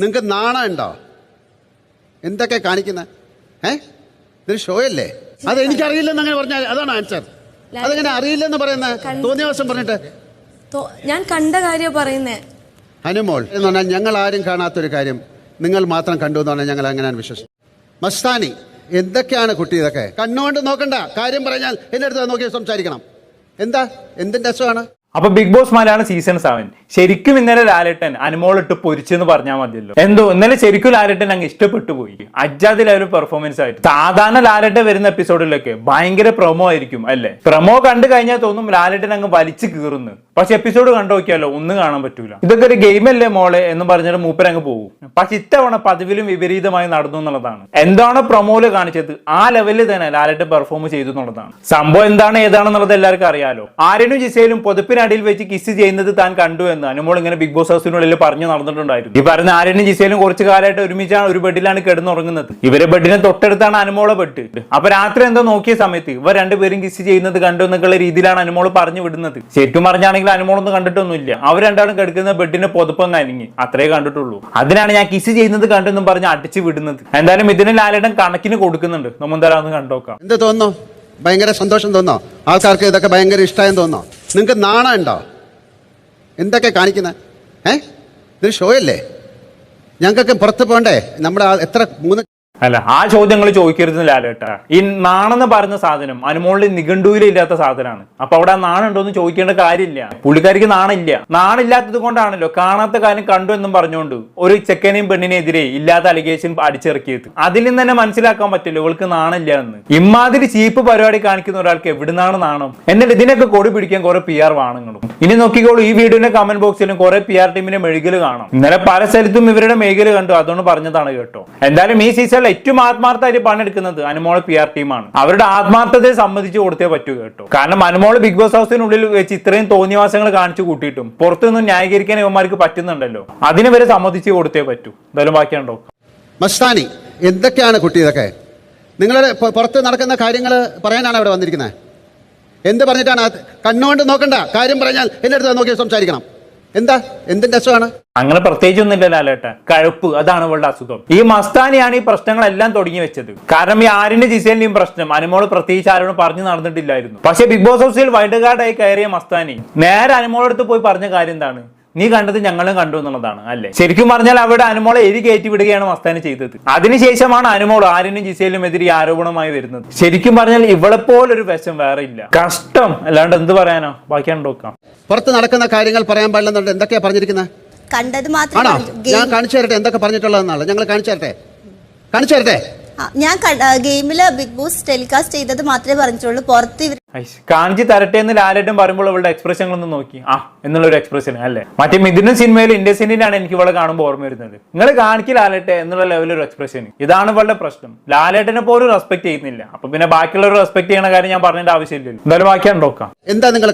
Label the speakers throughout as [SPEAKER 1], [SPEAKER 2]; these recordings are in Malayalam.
[SPEAKER 1] നിങ്ങൾക്ക് നാണമുണ്ടോ എന്തൊക്കെ കാണിക്കുന്നത് ഏ? ഇതൊരു ഷോ അല്ലേ? അത് എനിക്കറിയില്ലെന്ന് അങ്ങനെ പറഞ്ഞാൽ അതാണ് ആൻസർ അതങ്ങനെ അറിയില്ലെന്ന് പറയുന്ന? തോന്നിയ ദിവസം പറഞ്ഞിട്ട്.
[SPEAKER 2] ഞാൻ കണ്ട കാര്യം പറയുന്നേ.
[SPEAKER 1] ഹനുമോൾ എന്ന് പറഞ്ഞാൽ ഞങ്ങൾ ആരും കാണാത്തൊരു കാര്യം. നിങ്ങൾ മാത്രം കണ്ടു എന്ന് പറഞ്ഞാൽ ഞങ്ങൾ അങ്ങനെയാണ് വിശ്വസിച്ചു മസ്താനി എന്തൊക്കെയാണ് കുട്ടി ഇതൊക്കെ? കണ്ണുകൊണ്ട് നോക്കണ്ട. കാര്യം പറഞ്ഞാൽ എന്റെ അടുത്ത് നോക്കി സംസാരിക്കണം. എന്താ? എന്തിന്റെ അസുഖമാണ്
[SPEAKER 3] അപ്പൊ Big Boss Malayalam season seven ശരിക്കും ഇന്നലെ ലാലേട്ടൻ അനുമോളിട്ട് പൊരിച്ചെന്ന് പറഞ്ഞാൽ മതിയല്ലോ. എന്തോ ഇന്നലെ ശരിക്കും ലാലേട്ടൻ അങ്ങ് ഇഷ്ടപ്പെട്ടു പോയി. അജാതി ലെവൽ പെർഫോമൻസ് ആയിട്ട്. സാധാരണ ലാലട്ടൻ വരുന്ന എപ്പിസോഡിലൊക്കെ ഭയങ്കര പ്രൊമോ ആയിരിക്കും അല്ലെ? പ്രൊമോ കണ്ടു കഴിഞ്ഞാൽ തോന്നും ലാലേട്ടൻ അങ്ങ് വലിച്ചു കീറുന്നു. പക്ഷെ എപ്പിസോഡ് കണ്ടു നോക്കിയാലോ ഒന്നും കാണാൻ പറ്റൂല. ഇതൊക്കെ ഒരു ഗെയിം അല്ലേ മോളെ എന്ന് പറഞ്ഞിട്ട് മൂപ്പരങ്ങ് പോകും പക്ഷെ ഇത്തവണ പതിവിലും വിപരീതമായി നടന്നു എന്നുള്ളതാണ്. എന്താണ് പ്രൊമോയിൽ കാണിച്ചത്? ആ ലെവലിൽ തന്നെ ലാലേട്ടൻ പെർഫോം ചെയ്തു എന്നുള്ളതാണ്. സംഭവം എന്താണ് ഏതാണെന്നുള്ളത് എല്ലാവർക്കും അറിയാലോ. ആര്യനും ജിസയിലും പൊതുപ്പിനടിയിൽ വെച്ച് കിസ് ചെയ്യുന്നത് താൻ കണ്ടു എന്ന്. അനുമോൾ ഇങ്ങനെ ബിഗ് ബോസ് ഹൗസിനുള്ളിൽ പറഞ്ഞു നടന്നിട്ടുണ്ടായിരുന്നു. ഈ പറഞ്ഞ ആര്യനും ജിസയിലും കുറച്ച് കാലമായിട്ട് ഒരുമിച്ചാണ് ഒരു ബെഡിലാണ് കിടന്നുറങ്ങുന്നത്. ഇവരെ ബെഡിനെ തൊട്ടടുത്താണ് അനുമോളെ ബെഡ് അപ്പൊ രാത്രി എന്തോ നോക്കിയ സമയത്ത് ഇവർ രണ്ടുപേരും കിസ് ചെയ്യുന്നത് കണ്ടു എന്നുള്ള രീതിയിലാണ് അനുമോൾ പറഞ്ഞു വിടുന്നത്. ശരിക്കും പറഞ്ഞാണെങ്കിൽ അനുമോളൊന്നും കണ്ടിട്ടൊന്നുമില്ല. അവർ രണ്ടാളും കിടക്കുന്ന ബെഡിന് പൊതുപ്പം അനങ്ങി. അത്രേ കണ്ടിട്ടുള്ളൂ. അതിനാണ് ഞാൻ കിസ് ചെയ്യുന്നത് കണ്ടെന്നും പറഞ്ഞ് അടിച്ചു വിടുന്നത്. എന്തായാലും ഇതിന് ലാലേട്ടൻ കണക്കിന് കൊടുക്കുന്നുണ്ട്. നമ്മൾ എന്തായാലും കണ്ടോക്കാം.
[SPEAKER 1] എന്താ തോന്നുന്നു? ഭയങ്കര സന്തോഷം തോന്നോ ആൾക്കാർക്ക് ഇതൊക്കെ ഭയങ്കര ഇഷ്ടമായെന്ന് തോന്നോ നിങ്ങൾക്ക് നാണമുണ്ടോ എന്തൊക്കെ കാണിക്കുന്നത് ഏ? ഇതൊരു ഷോ അല്ലേ? ഞങ്ങൾക്കൊക്കെ പുറത്ത് പോകണ്ടേ? നമ്മുടെ എത്ര മൂന്ന്
[SPEAKER 3] അല്ല ആ ചോദ്യങ്ങൾ ചോദിക്കരുത് ലാലേട്ട. ഈ നാണെന്ന് പറയുന്ന സാധനം അനുമോളിൽ നിഘണ്ടുവിലും ഇല്ലാത്ത സാധനമാണ് അപ്പൊ അവിടെ നാണുണ്ടോ എന്ന് ചോദിക്കേണ്ട കാര്യമില്ല. പുള്ളിക്കാരിക്ക് നാണില്ല. നാണില്ലാത്തത് കൊണ്ടാണല്ലോ കാണാത്ത കാര്യം കണ്ടു എന്നും പറഞ്ഞുകൊണ്ട് ഒരു ചെക്കനെയും പെണ്ണിനെതിരെ ഇല്ലാത്ത അലിഗേഷൻ അടിച്ചിറക്കിയത്. അതിൽ നിന്ന് തന്നെ മനസ്സിലാക്കാൻ പറ്റില്ല ഇവൾക്ക് നാണില്ല എന്ന്. ഇമാതിരി ചീപ്പ് പരിപാടി കാണിക്കുന്ന ഒരാൾക്ക് എവിടുന്നാണ് നാണം? എന്നിട്ട് ഇതിനൊക്കെ കൊടി പിടിക്കാൻ കുറെ പി ആർ വാണങ്ങളും. ഇനി നോക്കിക്കോളൂ ഈ വീഡിയോന്റെ കമന്റ് ബോക്സിലും കുറെ പി ആർ ടീമിന്റെ മെഴുകൽ കാണാം. ഇന്നലെ പല സ്ഥലത്തും ഇവരുടെ മെഴുകൽ കണ്ടു. അതുകൊണ്ട് പറഞ്ഞതാണ് കേട്ടോ. എന്തായാലും ഈ സീസണിൽ ഏറ്റവും ആത്മാർത്ഥമായിട്ട് പണിയെടുക്കുന്നത് അനുമോൾ പി ആർ ടീമാണ് അവരുടെ ആത്മാർത്ഥതയെ സമ്മതിച്ചു കൊടുത്തേ പറ്റൂ കേട്ടോ. കാരണം അനുമോൾ ബിഗ് ബോസ് ഹൗസിനുള്ളിൽ വെച്ച് ഇത്രയും തോന്നിവാസങ്ങൾ കാണിച്ചു കൂട്ടിയിട്ടും പുറത്തുനിന്നും ന്യായീകരിക്കാൻ ഇവന്മാർക്ക് പറ്റുന്നുണ്ടല്ലോ. അതിനെ വരെ സമ്മതിച്ചു കൊടുത്തേ പറ്റൂ. എന്തായാലും ബാക്കിയുണ്ടോ?
[SPEAKER 1] മസ്താനി എന്തൊക്കെയാണ് കുട്ടി ഇതൊക്കെ? നിങ്ങളുടെ പുറത്ത് നടക്കുന്ന കാര്യങ്ങൾ പറയാനാണ് അവിടെ വന്നിരിക്കുന്നത്. എന്ത് പറഞ്ഞിട്ടാണ് കണ്ണുകൊണ്ട് നോക്കണ്ട. കാര്യം പറഞ്ഞാൽ എന്റെ അടുത്ത് നോക്കി സംസാരിക്കണം. എന്താ? എന്തിന്റെ അസുഖമാണ്?
[SPEAKER 3] അങ്ങനെ പ്രത്യേകിച്ചൊന്നുമില്ല ലാലേട്ട കഴുപ്പ് അതാണ് ഇവളുടെ അസുഖം. ഈ മസ്താനിയാണ് ഈ പ്രശ്നങ്ങളെല്ലാം തുടങ്ങി വെച്ചത്. കാരണം ഈ ആരിന്റെ ജിസേലിന്റെയും പ്രശ്നം. അനുമോൾ പ്രത്യേകിച്ച് ആരോടും പറഞ്ഞു നടന്നിട്ടില്ലായിരുന്നു. പക്ഷെ ബിഗ് ബോസ് ഹൗസിൽ വൈൽഡ് കാർഡായി കയറിയ മസ്താനി നേരെ അനുമോളടുത്ത് പോയി പറഞ്ഞ കാര്യം എന്താണ്? നീ കണ്ടത് ഞങ്ങളും കണ്ടു എന്നുള്ളതാണ് അല്ലെ? ശരിക്കും പറഞ്ഞാൽ അവിടെ അനുമോളെ എരി കയറ്റി വിടുകയാണ് മസ്താനി ചെയ്തത്. അതിനുശേഷമാണ് അനുമോൾ ആരിനും ജിസയിലും എതിരെ ആരോപണമായി വരുന്നത്. ശരിക്കും പറഞ്ഞാൽ ഇവളെ പോലൊരു വശം വേറെ ഇല്ല. കഷ്ടം. അല്ലാണ്ട് എന്ത് പറയാനോ? ബാക്കിയാണ് നോക്കാം.
[SPEAKER 1] പുറത്ത് നടക്കുന്ന കാര്യങ്ങൾ പറയാൻ പാടില്ലെന്നുണ്ട്. എന്തൊക്കെയാ പറഞ്ഞിരിക്കുന്നത്
[SPEAKER 4] കണ്ടത് മാത്രമേ
[SPEAKER 1] ഞാൻ കാണിച്ചു തരട്ടെ എന്തൊക്കെ പറഞ്ഞിട്ടുള്ളതെന്നാണ്? ഞങ്ങൾ കാണിച്ചു തരട്ടെ? കാണിച്ചു തരട്ടെ?
[SPEAKER 4] ഞാൻ കണ്ട- ഗെയിമിൽ ബിഗ് ബോസ് ടെലികാസ്റ്റ് ചെയ്തത് മാത്രമേ പറഞ്ഞിട്ടുള്ളൂ. പുറത്ത്
[SPEAKER 3] കാഞ്ചി കാണിച്ച് തരട്ടെ എന്ന് ലാലേട്ടൻ പറയുമ്പോൾ അവളുടെ എക്സ്പ്രഷങ്ങളൊന്ന് നോക്കി. ആ എന്നുള്ള ഒരു എക്സ്പ്രഷൻ അല്ലേ? മറ്റേ മിഥുന സിനിമയിൽ ഇൻഡസിനാണ് എനിക്ക് ഇവളെ കാണുമ്പോൾ ഓർമ്മ വരുന്നത്. നിങ്ങൾ കാണിക്ക് ലാലേട്ടെ എന്നുള്ള ലെവലൊരു എക്സ്പ്രഷൻ ഇതാണ് ഇവളുടെ പ്രശ്നം. ലാലേട്ടനെ പോലും റെസ്പെക്ട് ചെയ്യുന്നില്ല. അപ്പൊ പിന്നെ ബാക്കിയുള്ളവർ റെസ്പെക്ട് ചെയ്യണ കാര്യം ഞാൻ പറഞ്ഞതിന്റെ ആവശ്യമില്ലല്ലോ. എന്തായാലും ബാക്കിയാണ് നോക്കാം.
[SPEAKER 1] എന്താ നിങ്ങൾ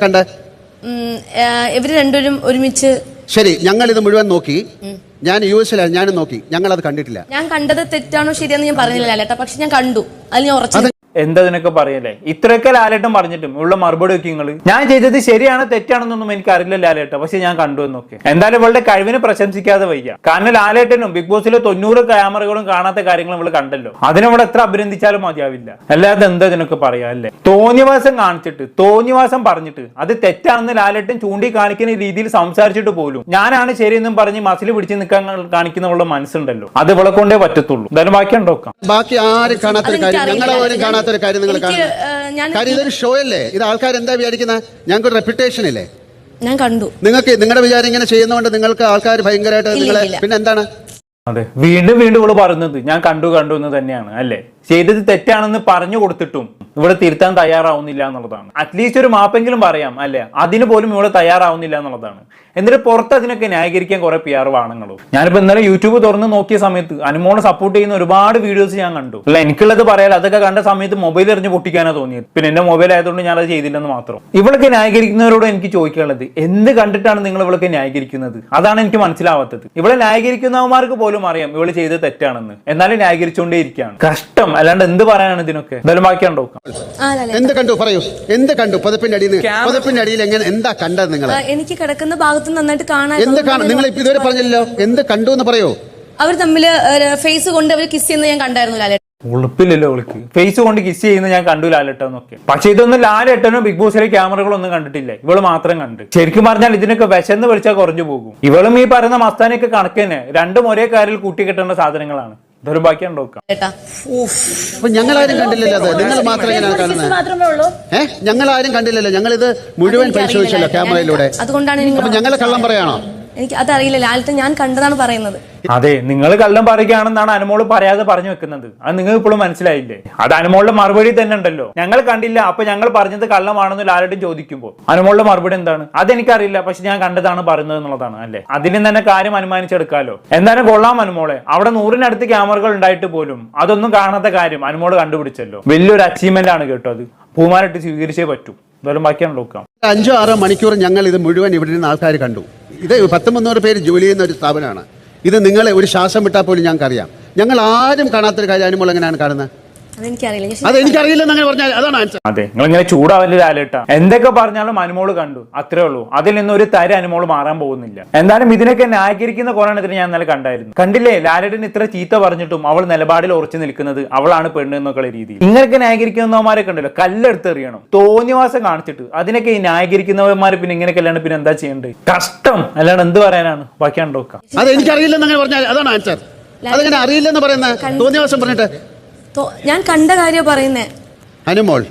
[SPEAKER 2] ആ, ഇവർ രണ്ടുപേരും ഒരുമിച്ച്
[SPEAKER 1] ശരി ഞങ്ങൾ ഇത് മുഴുവൻ നോക്കി. ഞാൻ യു എസിലാണ് ഞാനും നോക്കി. ഞങ്ങൾ അത് കണ്ടിട്ടില്ല.
[SPEAKER 2] ഞാൻ കണ്ടത് തെറ്റാണോ ശരിയാണെന്ന് ഞാൻ പറഞ്ഞില്ല ലേട്ടാ പക്ഷെ ഞാൻ കണ്ടു. അതിൽ ഞാൻ ഉറച്ചു
[SPEAKER 3] എന്താ ഇതിനൊക്കെ പറയല്ലേ? ഇത്രയൊക്കെ ലാലേട്ടൻ പറഞ്ഞിട്ടും ഉള്ള മറുപടി വെക്കി നിങ്ങൾ ഞാൻ ചെയ്തത് ശരിയാണോ തെറ്റാണെന്നൊന്നും എനിക്ക് അറിയില്ല ലാലേട്ട പക്ഷെ ഞാൻ കണ്ടു എന്നൊക്കെ. എന്തായാലും ഇവളുടെ കഴിവിനെ പ്രശംസിക്കാതെ വയ്യ. കാരണം ലാലേട്ടനും ബിഗ് ബോസിലെ തൊണ്ണൂറ് ക്യാമറകളും കാണാത്ത കാര്യങ്ങളും ഇവൾ കണ്ടല്ലോ. അതിനവിടെ എത്ര അഭിനന്ദിച്ചാലും മതിയാവില്ല. അല്ലാതെ എന്താ നിനക്ക് പറയാ അല്ലേ? തോന്നിവാസം കാണിച്ചിട്ട് തോന്നിവാസം പറഞ്ഞിട്ട് അത് തെറ്റാണെന്ന് ലാലേട്ടൻ ചൂണ്ടി കാണിക്കുന്ന രീതിയിൽ സംസാരിച്ചിട്ട് പോലും ഞാനാണ് ശരിയെന്നും പറഞ്ഞ് മസിൽ പിടിച്ച് നിൽക്കാൻ കാണിക്കുന്നവളുടെ മനസ്സുണ്ടല്ലോ. അത് ഇവളെ കൊണ്ടേ പറ്റത്തുള്ളൂ. എന്തായാലും ബാക്കി ഉണ്ടോക്കാം
[SPEAKER 1] ബാക്കി ആരും കാണാത്ത കാര്യം? ഞങ്ങളെ കാണാത്തൊരു കാര്യം നിങ്ങൾ കാണുന്നത്. കാര്യം ഇതൊരു ഷോ അല്ലേ? ഇത് ആൾക്കാർ എന്താ വിചാരിക്കുന്നത് ഞങ്ങൾക്ക് റെപ്യൂട്ടേഷൻ ഇല്ലേ?
[SPEAKER 2] ഞാൻ കണ്ടു.
[SPEAKER 1] നിങ്ങൾക്ക് നിങ്ങളുടെ വിചാരം ഇങ്ങനെ ചെയ്യുന്നതുകൊണ്ട് നിങ്ങൾക്ക് ആൾക്കാർ ഭയങ്കരമായിട്ട് നിങ്ങളെ പിന്നെ എന്താണ്?
[SPEAKER 3] അതെ വീണ്ടും വീണ്ടും ഇവൾ പറയുന്നത് ഞാൻ കണ്ടു കണ്ടു എന്ന് തന്നെയാണ് അല്ലേ? ചെയ്തത് തെറ്റാണെന്ന് പറഞ്ഞു കൊടുത്തിട്ടും ഇവിടെ തിരുത്താൻ തയ്യാറാവുന്നില്ല എന്നുള്ളതാണ്. അറ്റ്ലീസ്റ്റ് ഒരു മാപ്പെങ്കിലും പറയാം അല്ലേ? അതിന് പോലും ഇവിടെ തയ്യാറാവുന്നില്ല എന്നുള്ളതാണ്. എന്നിട്ട് പുറത്ത് അതിനൊക്കെ ന്യായീകരിക്കാൻ കുറെ പി ആർ വാണങ്ങളും ഞാനിപ്പോ ഇന്നലെ യൂട്യൂബ് തുറന്ന് നോക്കിയ സമയത്ത് അനുമോളെ സപ്പോർട്ട് ചെയ്യുന്ന ഒരുപാട് വീഡിയോസ് ഞാൻ കണ്ടു. അല്ല എനിക്കുള്ളത് പറയാൻ അതൊക്കെ കണ്ട സമയത്ത് മൊബൈൽ എറിഞ്ഞ് പൊട്ടിക്കാനാണ് തോന്നിയത്. പിന്നെ എന്റെ മൊബൈൽ ആയതുകൊണ്ട് ഞാൻ അത് ചെയ്തില്ലെന്ന് മാത്രം. ഇവളൊക്കെ ന്യായീകരിക്കുന്നവരോട് എനിക്ക് ചോദിക്കാനുള്ളത് എന്ത് കണ്ടിട്ടാണ് നിങ്ങൾ ഇവളൊക്കെ ന്യായീകരിക്കുന്നത്? അതാണ് എനിക്ക് മനസ്സിലാവാത്തത്. ഇവളെ ന്യായീകരിക്കുന്നവന്മാർക്ക് പോലും അറിയാം ഇവൾ ചെയ്തത് തെറ്റാണെന്ന്. എന്നാലും ന്യായീകരിച്ചുകൊണ്ടേ ഇരിക്കുകയാണ്. കഷ്ടം. അല്ലാണ്ട് എന്ത് പറയാനാണ് ഇതിനൊക്കെ? എന്തായാലും ബാക്കിയാണ് നോക്കാം.
[SPEAKER 1] എന്ത് കണ്ടു? പറയൂ. എന്ത് കണ്ടു? പതിപ്പിന്റെ അടിയിൽ പതിപ്പിന്റെ അടിയിൽ എങ്ങനെ എന്താ കണ്ടത് നിങ്ങൾ
[SPEAKER 2] എനിക്ക് കിടക്കുന്ന ഭാഗത്ത് നന്നായിട്ട് കാണാൻ
[SPEAKER 1] എന്ത് കാണാം നിങ്ങൾ ഇപ്പൊ ഇതുവരെ പറഞ്ഞല്ലോ എന്ത് കണ്ടു എന്ന് പറയോ.
[SPEAKER 2] അവർ തമ്മിൽ ഫേസ് കൊണ്ട് അവർ കിസ് ചെയ്യുന്നത് ഞാൻ കണ്ടായിരുന്നു ലാലേട്ടൻ.
[SPEAKER 3] ഉളുപ്പില്ലല്ലോ ഒളിക്ക് ഫേസ് കൊണ്ട് കിസ് ചെയ്യുന്ന ഞാൻ കണ്ടു ലാലേട്ടനൊക്കെ പക്ഷെ ഇതൊന്നും ലാലേട്ടനോ ബിഗ് ബോസിലെ ക്യാമറകളൊന്നും കണ്ടിട്ടില്ല. ഇവൾ മാത്രം കണ്ട്. ശരിക്കും പറഞ്ഞാൽ ഇതിനൊക്കെ വിശന്ന് വിളിച്ചാൽ കുറഞ്ഞു പോകും. ഇവളും ഈ പറയുന്ന മസ്താനൊക്കെ കണക്ക് തന്നെ രണ്ടും ഒരേ കാര്യം കൂട്ടിക്കെട്ടേണ്ട സാധനങ്ങളാണ്.
[SPEAKER 2] ചേട്ടാ
[SPEAKER 1] അപ്പൊ ഞങ്ങളാരും കണ്ടില്ലല്ലോ അത്. നിങ്ങൾ മാത്രമേ കാണുന്നത്
[SPEAKER 2] ഉള്ളൂ
[SPEAKER 1] ആരും കണ്ടില്ലല്ലോ. ഞങ്ങൾ ഇത് മുഴുവൻ പരിശോധിച്ചല്ലോ ക്യാമറയിലൂടെ.
[SPEAKER 2] അതുകൊണ്ടാണ്
[SPEAKER 1] അപ്പൊ ഞങ്ങളെ കള്ളം പറയാണോ?
[SPEAKER 2] എനിക്ക് അതറിയില്ല. ലാലേട്ടൻ ഞാൻ കണ്ടതാണ് പറയുന്നത്.
[SPEAKER 3] അതെ നിങ്ങൾ കള്ളം പറയുകയാണെന്നാണ് അനുമോൾ പറയാതെ പറഞ്ഞു വെക്കുന്നത്. അത് നിങ്ങൾ ഇപ്പോഴും മനസ്സിലായില്ലേ? അത് അനുമോളുടെ മറുപടി തന്നെ ഉണ്ടല്ലോ. ഞങ്ങൾ കണ്ടില്ല അപ്പൊ ഞങ്ങൾ പറഞ്ഞത് കള്ളമാണെന്ന് ലാലട്ടും ചോദിക്കുമ്പോൾ. അനുമോളുടെ മറുപടി എന്താണ്? അതെനിക്കറിയില്ല പക്ഷെ ഞാൻ കണ്ടതാണ് പറയുന്നത് എന്നുള്ളതാണ് അല്ലേ? അതിന് തന്നെ കാര്യം അനുമാനിച്ചെടുക്കാലോ. എന്തായാലും കൊള്ളാം അനുമോളെ. അവിടെ നൂറിനടുത്ത് ക്യാമറകൾ ഉണ്ടായിട്ട് പോലും അതൊന്നും കാണാത്ത കാര്യം അനുമോൾ കണ്ടുപിടിച്ചല്ലോ. വലിയൊരു അച്ചീവ്മെന്റ് ആണ് കേട്ടോ അത്. പൂമാരിട്ട് സ്വീകരിച്ചേ പറ്റൂ. എന്തായാലും ബാക്കിയാണ് നോക്കാം.
[SPEAKER 1] അഞ്ചോ ആറോ മണിക്കൂർ ഞങ്ങൾ ഇത് മുഴുവൻ ഇവിടെ നിന്ന് ആൾക്കാർ കണ്ടു. ഇത് പത്ത് മുന്നൂറ് പേര് ജോലി ചെയ്യുന്ന ഒരു സ്ഥാപനമാണ്. ഇത് നിങ്ങളെ ഒരു ശ്വാസം വിട്ടാൽ പോലും ഞങ്ങൾക്കറിയാം. ഞങ്ങൾ ആരും കാണാത്തൊരു കാര്യം അനുമോൾ എങ്ങനെയാണ് കാണുന്നത്?
[SPEAKER 2] അതെനിക്കറിയില്ല.
[SPEAKER 1] അങ്ങനെ പറഞ്ഞാൽ അതാണ് ആൻസർ
[SPEAKER 3] അതെ നിങ്ങൾ ഇങ്ങനെ ചൂടാവല്ലേ ലാലേട്ടാ എന്തൊക്കെ പറഞ്ഞാലും അനുമോൾ കണ്ടു അത്രേ ഉള്ളൂ. അതിൽ നിന്ന് ഒരു തര അനുമോൾ മാറാൻ പോകുന്നില്ല. എന്തായാലും ഇതിനൊക്കെ ന്യായീകരിക്കുന്ന കുറെ എണ്ണത്തിന് ഞാൻ ഇന്നലെ കണ്ടായിരുന്നു. കണ്ടില്ലേ ലാലേട്ടൻ ഇത്ര ചീത്ത പറഞ്ഞിട്ടും അവൾ നിലപാടിൽ ഉറച്ചു നിൽക്കുന്നത് അവളാണ് പെണ്ണ് എന്നൊക്കെയുള്ള രീതിയിൽ. ഇങ്ങനെയൊക്കെ ന്യായീകരിക്കുന്നവന്മാരൊക്കെ ഉണ്ടല്ലോ കല്ലെടുത്തെറിയണം തോന്നിവാസം കാണിച്ചിട്ട്. അതിനൊക്കെ ഈ ന്യായീകരിക്കുന്നവന്മാർ പിന്നെ ഇങ്ങനെയൊക്കെ അല്ലാണ്ട് പിന്നെ എന്താ ചെയ്യേണ്ടത് കഷ്ടം. അല്ലാണ്ട് എന്ത് പറയാനാണ്? ബാക്കിയാണ് നോക്കാം.
[SPEAKER 1] അത് എനിക്കറിയില്ലെന്ന് അങ്ങനെ പറഞ്ഞാൽ അതാണ് ആൻസർ അതങ്ങനെ അറിയില്ലെന്ന് പറയുന്ന തോന്നിയ പറഞ്ഞിട്ട്
[SPEAKER 2] ഞാൻ കണ്ട കാര്യം പറയുന്നേ.
[SPEAKER 1] അനുമോൾ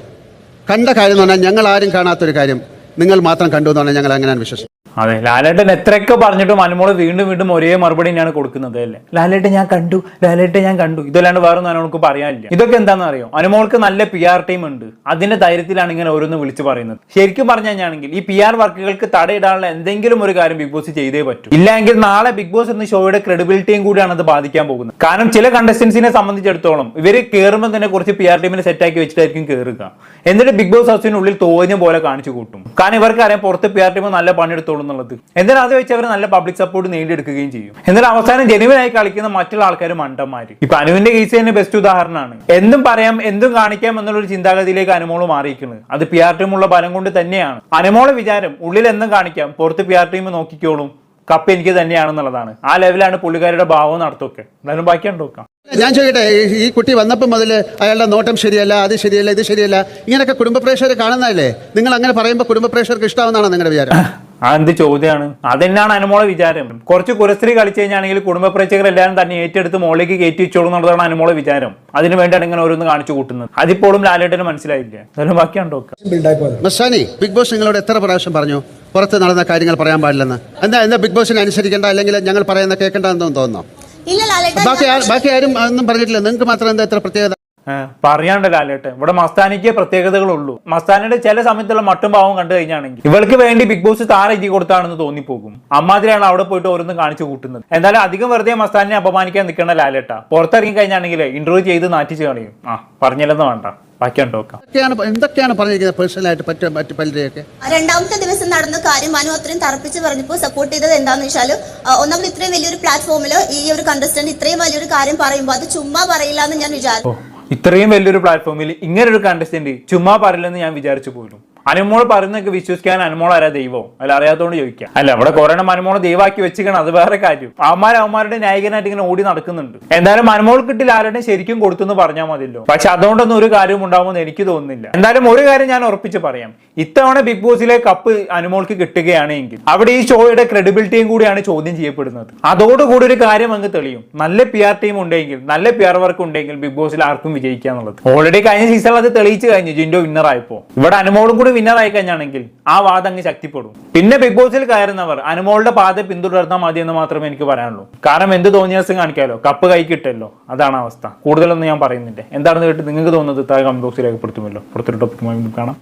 [SPEAKER 1] കണ്ട കാര്യം എന്ന് പറഞ്ഞാൽ ഞങ്ങൾ ആരും കാണാത്തൊരു കാര്യം നിങ്ങൾ മാത്രം കണ്ടു എന്ന് പറഞ്ഞാൽ ഞങ്ങൾ അങ്ങനെയാണ് വിശ്വസിക്കുന്നത്.
[SPEAKER 3] അതെ ലാലേട്ടൻ എത്രയൊക്കെ പറഞ്ഞിട്ടും അനുമോൾ വീണ്ടും വീണ്ടും ഒരേ മറുപടി തന്നെയാണ് കൊടുക്കുന്നത് അല്ലേ? ലാലേട്ടൻ ഞാൻ കണ്ടു ലാലേട്ടൻ ഞാൻ കണ്ടു. ഇതല്ലാണ്ട് വേറെ ഒന്നും അനുമോൾക്ക് പറയാനില്ല. ഇതൊക്കെ എന്താണെന്ന് അറിയോ അനുമോൾക്ക് നല്ല പി ആർ ടീം ഉണ്ട്. അതിന്റെ ധൈര്യത്തിലാണ് ഇങ്ങനെ ഓരോന്ന് വിളിച്ചു പറയുന്നത്. ശരിക്കും പറഞ്ഞു കഴിഞ്ഞാണെങ്കിൽ ഈ പി ആർ വർക്കുകൾക്ക് തടയിടാനുള്ള എന്തെങ്കിലും ഒരു കാര്യം ബിഗ് ബോസ് ചെയ്തേ പറ്റൂ. ഇല്ലെങ്കിൽ നാളെ ബിഗ് ബോസ് എന്ന ഷോയുടെ ക്രെഡിബിലിറ്റിയും കൂടിയാണ് അത് ബാധിക്കാൻ പോകുന്നത്. കാരണം ചില കണ്ടസ്റ്റൻസിനെ സംബന്ധിച്ചിടത്തോളം ഇവർ കയറുമ്പോൾ തന്നെ കുറച്ച് പി ആർ ടീമിനെ സെറ്റാക്കി വെച്ചിട്ടായിരിക്കും കയറുക എന്നിട്ട് ബിഗ് ബോസ് ഹൗസിനുള്ളിൽ തോന്നിയ പോലെ കാണിച്ചു കൂട്ടും. കാരണം ഇവർക്ക് അറിയാം പുറത്ത് പി ആർ ടീം നല്ല പണിയെടുത്തോളും എന്നുള്ളത്. എന്നാൽ അത് വെച്ച് അവർ നല്ല പബ്ലിക് സപ്പോർട്ട് നേടിയെടുക്കുകയും ചെയ്യും? എന്നാൽ അവസാനം ജനുവനായി കളിക്കുന്ന മറ്റുള്ള ആൾക്കാർ മണ്ടന്മാർ ഇപ്പൊ അനുവിന്റെ കേസ് തന്നെ ബെസ്റ്റ് ഉദാഹരണമാണ്. എന്തും പറയാം എന്തും കാണിക്കാം എന്നുള്ള ഒരു ചിന്താഗതിയിലേക്ക് അനുമോൾ മാറിയിരിക്കുന്നത് അത് പി ആർ ടീമുള്ള ബലം കൊണ്ട് തന്നെയാണ്. അനുമോളെ വിചാരം ഉള്ളിൽ എന്തും കാണിക്കാം പുറത്ത് പി ആർ ടീം നോക്കിക്കോളും കപ്പ് എനിക്ക് തന്നെയാണെന്നുള്ളതാണ്. ആ ലെവലാണ് പുള്ളിക്കാരുടെ ഭാവം നടത്തൊക്കെ എന്തായാലും ബാക്കിയാണ് നോക്കാം.
[SPEAKER 1] ഞാൻ ചോദിക്കട്ടെ ഈ- കുട്ടി വന്നപ്പോൾ മുതൽ അയാളുടെ നോട്ടം ശരിയല്ല അത് ശരിയല്ല ഇത് ശരിയല്ല ഇങ്ങനെയൊക്കെ കുടുംബ കാണുന്നതല്ലേ? നിങ്ങൾ അങ്ങനെ പറയുമ്പോൾ കുടുംബ പ്രേക്ഷകർക്ക് ഇഷ്ടമാവുന്നതാണോ നിങ്ങളുടെ വിചാരം?
[SPEAKER 3] ആ എന്ത് ചോദ്യമാണ് അതെന്നാണ് അനുമോളെ വിചാരം? കുറച്ച് കുരസ്ത്രീ കളിച്ചു കഴിഞ്ഞാണെങ്കിൽ കുടുംബ പ്രേക്ഷകർ എല്ലാവരും തന്നെ ഏറ്റെടുത്ത് മോളിലേക്ക് കയറ്റി വെച്ചോളൂ എന്നുള്ളതാണ് അനുമോളെ വിചാരം. അതിന് വേണ്ടിയാണ് ഇങ്ങനെ ഓരോന്ന് കാണിച്ചു കൂട്ടുന്നത്. അതിപ്പോഴും ലാലേട്ടന് മനസ്സിലായില്ല? എന്തായാലും ബാക്കിയാണ് നോക്കാം.
[SPEAKER 1] മസ്താനി ബിഗ് ബോസ് നിങ്ങളോട് എത്ര പ്രാവശ്യം പറഞ്ഞു? പുറത്ത് നടന്ന കാര്യങ്ങൾ പറയാൻ പാടില്ലെന്ന്. എന്താ എന്താ ബിഗ് ബോസിനെ അനുസരിക്കേണ്ട അല്ലെങ്കിൽ ഞങ്ങൾ പറയുന്ന കേൾക്കേണ്ടെന്ന് തോന്നുന്നു?
[SPEAKER 4] ഇല്ല ലാലേട്ടൻ
[SPEAKER 1] ബാക്കി ബാക്കി ആരും ഒന്നും പറഞ്ഞിട്ടില്ല. നിങ്ങൾക്ക് മാത്രം എന്താ എത്ര പ്രത്യേകത?
[SPEAKER 3] പറയാണ്ട് ലാലേട്ടൻ ഇവിടെ മസ്താനിക്ക് പ്രത്യേകതകളുള്ളൂ. മസ്താനിയുടെ ചില സമയത്തുള്ള മട്ടും ഭാവം കണ്ടു കഴിഞ്ഞാണെങ്കിൽ ഇവൾക്ക് വേണ്ടി ബിഗ് ബോസ് താര എഴുതി കൊടുത്താണെന്ന് തോന്നിപ്പോകും. അമ്മാതിരിയാണ് അവിടെ പോയിട്ട് ഓരോന്നും കാണിച്ചു കൂട്ടുന്നത്. എന്തായാലും അധികം വെറുതെ മസ്താനിനെ അപമാനിക്കാൻ നിൽക്കേണ്ട ലാലേട്ട. പുറത്തിറങ്ങി കഴിഞ്ഞാണെങ്കിൽ ഇന്റർവ്യൂ ചെയ്ത് നാറ്റിച്ച് കളയും. ആ പറഞ്ഞില്ലെന്ന് വേണ്ട. ബാക്കിയാണ് നോക്കാം.
[SPEAKER 1] എന്തൊക്കെയാണ് എന്തൊക്കെയാണ് പറഞ്ഞിരിക്കുന്നത് പേഴ്സണലായിട്ട് പറ്റ മറ്റു പലരെയൊക്കെ?
[SPEAKER 4] രണ്ടാമത്തെ ദിവസം നടന്ന കാര്യം മനു അത്രയും തറപ്പിച്ച് പറഞ്ഞപ്പോൾ സപ്പോർട്ട് ചെയ്തത് എന്താന്ന് വെച്ചാൽ ഒന്നാമത് ഇത്രയും വലിയൊരു പ്ലാറ്റ്ഫോമിൽ ഈ ഒരു കണ്ടസ്റ്റന്റ് ഇത്രയും വലിയൊരു കാര്യം പറയുമ്പോൾ അത് ചുമ്മാ പറയില്ല എന്ന് ഞാൻ വിചാരിച്ചു.
[SPEAKER 3] ഇത്രയും വലിയൊരു പ്ലാറ്റ്ഫോമിൽ ഇങ്ങനെ ഒരു കണ്ടസ്റ്റന്റ് ചുമ്മാ പറയില്ലെന്ന് ഞാൻ വിചാരിച്ചു പോലും അനുമോൾ പറയുന്നൊക്കെ വിശ്വസിക്കാൻ അനുമോൾ ആരാ ദൈവം? അല്ല അറിയാത്തതുകൊണ്ട് ചോദിക്കാം. അല്ല അവിടെ കുറെ അനുമോളെ ദൈവാക്കി വെച്ചിക്കണം അത് വേറെ കാര്യം. അവന്മാർ അവന്മാരുടെ നായകനായിട്ട് ഇങ്ങനെ ഓടി നടക്കുന്നുണ്ട്. എന്തായാലും അനുമോൾ കിട്ടില്ല ആരുടെ ശരിക്കും കൊടുത്തെന്ന് പറഞ്ഞാൽ മതിയല്ലോ. പക്ഷെ അതുകൊണ്ടൊന്നും ഒരു കാര്യം ഉണ്ടാവുമെന്ന് എനിക്ക് തോന്നുന്നില്ല. എന്തായാലും ഒരു കാര്യം ഞാൻ ഉറപ്പിച്ച് പറയാം. ഇത്തവണ ബിഗ് ബോസിലെ കപ്പ് അനുമോൾക്ക് കിട്ടുകയാണെങ്കിൽ അവിടെ ഈ ഷോയുടെ ക്രെഡിബിലിറ്റിയും കൂടിയാണ് ചോദ്യം ചെയ്യപ്പെടുന്നത്. അതോടുകൂടി ഒരു കാര്യം അങ്ങ് തെളിയും. നല്ല പി ആർ ടീം ഉണ്ടെങ്കിൽ നല്ല പി ആർ വർക്ക് ഉണ്ടെങ്കിൽ ബിഗ് ബോസിൽ ആർക്കും വിജയിക്കുക എന്നുള്ളത് ഓൾറെഡി കഴിഞ്ഞ സീസണിൽ അത് തെളിയിച്ചു കഴിഞ്ഞു ജിൻഡോ വിന്നർ ആയപ്പോ. ഇവിടെ അനുമോളും കൂടി വിന്നർ ആയി കഴിഞ്ഞാണെങ്കിൽ ആ വാദം അങ്ങ് ശക്തിപ്പെടും. പിന്നെ ബിഗ് ബോസിൽ കയറുന്നവർ അനുമോളുടെ പാത പിന്തുടർന്നാൽ മതി എന്ന് മാത്രമേ എനിക്ക് പറയാനുള്ളൂ. കാരണം എന്ത് തോന്നിയാസം കാണിക്കാലോ? കപ്പ് കൈ കിട്ടല്ലോ. അതാണ് അവസ്ഥ. കൂടുതലൊന്നും ഞാൻ പറയുന്നില്ല. എന്താണെന്ന് കേട്ട് നിങ്ങൾക്ക് തോന്നുന്നത് താഴെ കമന്റ് ബോക്സിൽ രേഖപ്പെടുത്തുമല്ലോ. പുറത്തൊരു ടോപ്പിക്കുമായി കാണാം.